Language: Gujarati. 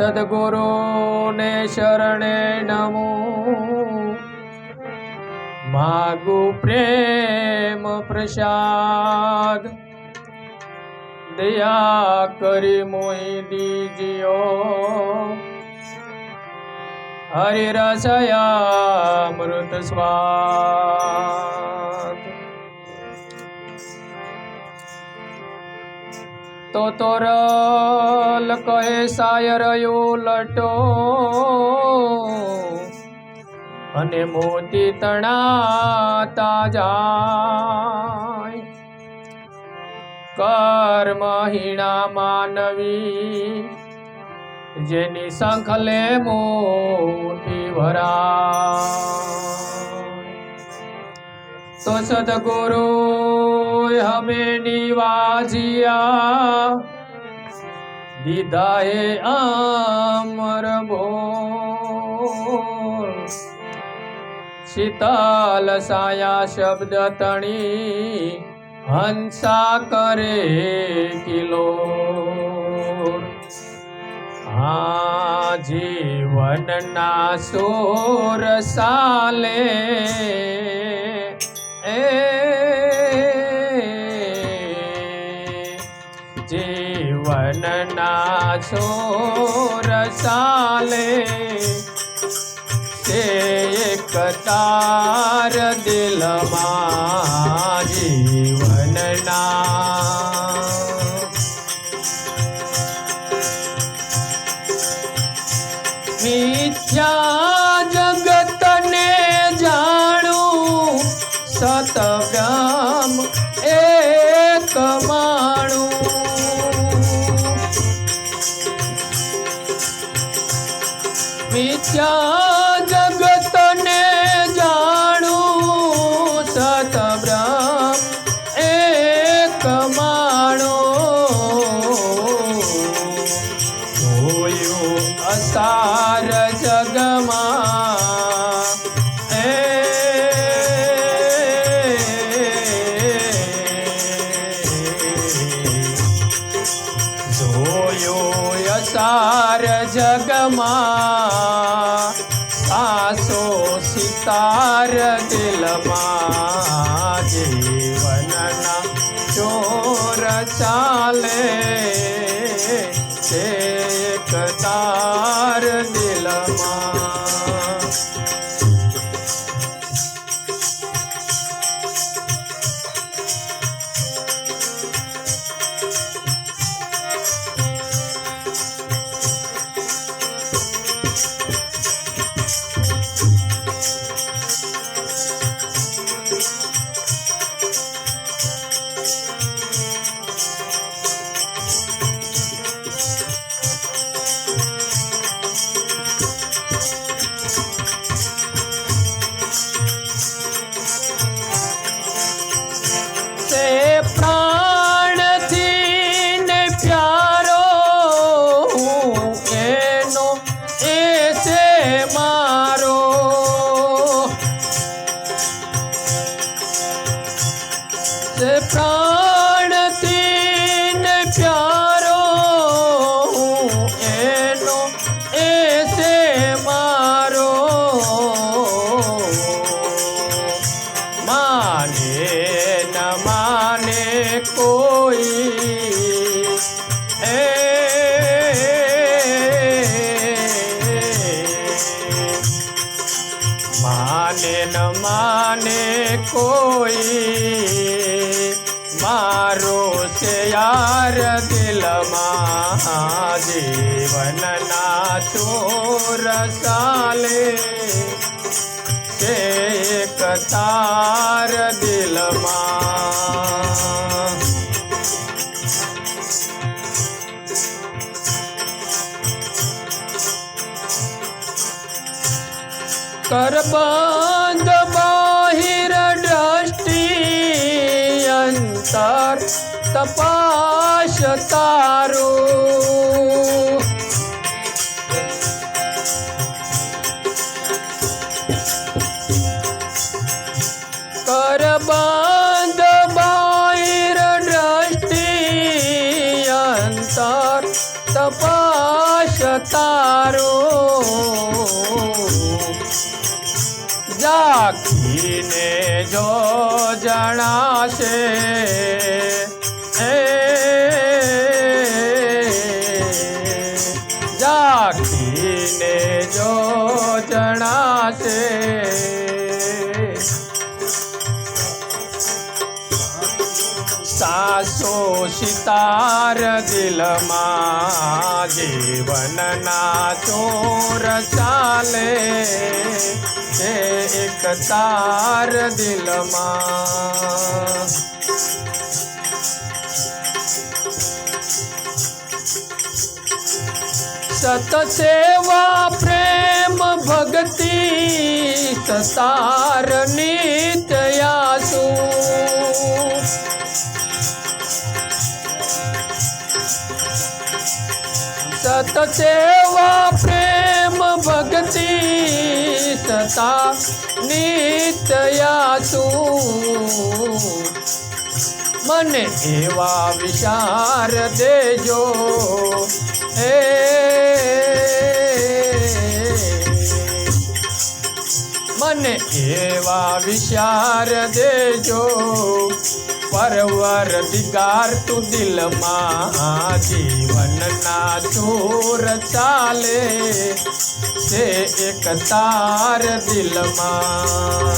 સદગુરુને શરણે નમો. માગુ પ્રેમ પ્રસાદ. દયા કરી મોહી દીજ્યો હરિ રસયામૃત સ્વાદ. તો તોરલ કહે સાયરયો લટો. અને મોતી તણાતા જાય. કર્મહીણા માનવી, જેની સંખલે મોટી ભરા તો સદગુરુ હમે નિવાજિયા. દીધા હે અમર બોલ શીતલ સાયા શબ્દ તણી હંસા કરે કિલો. આ જીવનના સોર સાલે સાલે તે એક તાર દિલમાં જીવનના. મિથ્યા મિથ્યા જગતને જાણું સતબ્રહ્મ એક માણો. જોયું અસાર જગમાં. જોયો યસાર જગમાં આસો સિતાર દિલમાં જીવનના ચોર ચાલે એક તાર દિલમાં ન માને કોઈ. મારો છે યાર દિલમાં જીવનના ચોર સાલે છે એક તાર દિલમાં કરબંધ બાહિર દ્રષ્ટિ અંતર તપાસ તારો. കാണാശേ સાસો સિતાર દિલમાં જીવનના ચોર ચાલે. છે એક તાર દિલમાં. સતસેવા પ્રેમ ભક્તિ સતાર નિત્યાસુ સતસેવા પ્રેમ ભક્તિ સતા નિત્યાસુ મને એવા વિચાર દેજો. હે. મને એવા વિચાર દેજો. પરવર દિગાર તું દિલમાં જીવનના ચોર ચાલે. છે એક તાર દિલમાં.